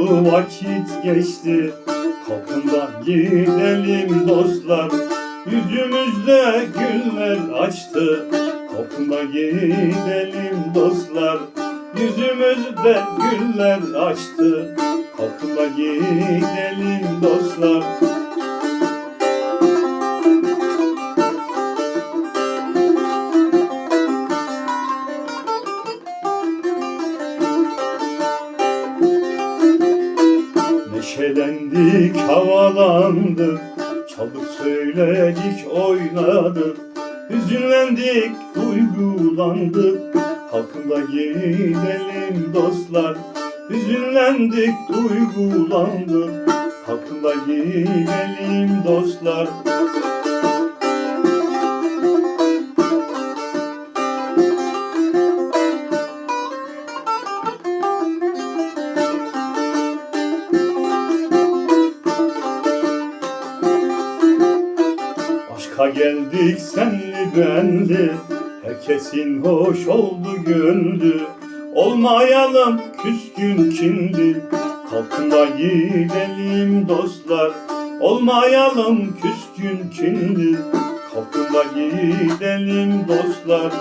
vakit geçti Kapında gidelim dostlar. Yüzümüzde güller açtı Kapında gidelim dostlar. Yüzümüzde güller açtı Kapında gidelim dostlar Neşelendik, havalandık, çaldık söyledik, oynadık. Hüzünlendik, duygulandık, kalkında gidelim dostlar. Hüzünlendik, duygulandık, kalkında gidelim dostlar. Aşka geldik senli benli Herkesin hoş oldu gönlü. Olmayalım küskün kinli Kalkın da gidelim dostlar. Olmayalım küskün kinli Kalkın da gidelim dostlar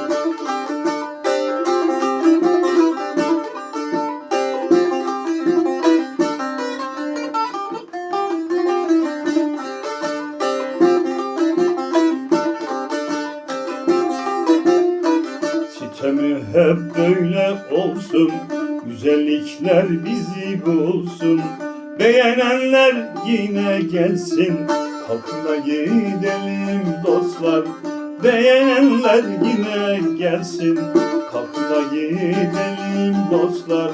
Sitemi hep böyle olsun Güzellikler bizi bulsun. Beğenenler yine gelsin Kalkın da gidelim dostlar. Beğenenler yine gelsin Kalkın da gidelim dostlar